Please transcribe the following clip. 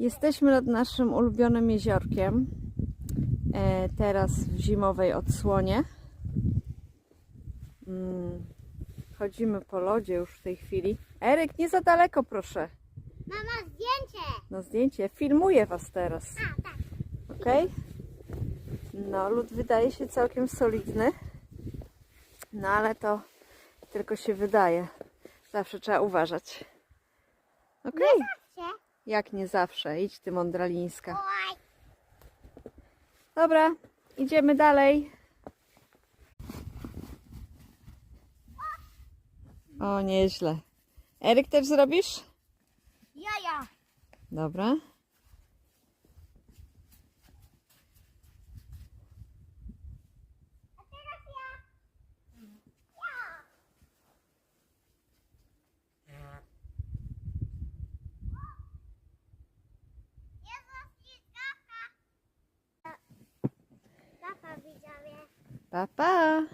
Jesteśmy nad naszym ulubionym jeziorkiem. E, teraz w zimowej odsłonie. Mm, chodzimy po lodzie już w tej chwili. Eryk, nie za daleko, proszę. Mama, zdjęcie! No zdjęcie. Filmuję Was teraz. A, tak. Ok? No, lód wydaje się całkiem solidny. No ale to tylko się wydaje. Zawsze trzeba uważać. Ok? Zawsze. Jak nie zawsze. Idź ty mądralińska. Dobra, idziemy dalej. O, nieźle. Eryk też zrobisz? Jaja. Dobra. Papa.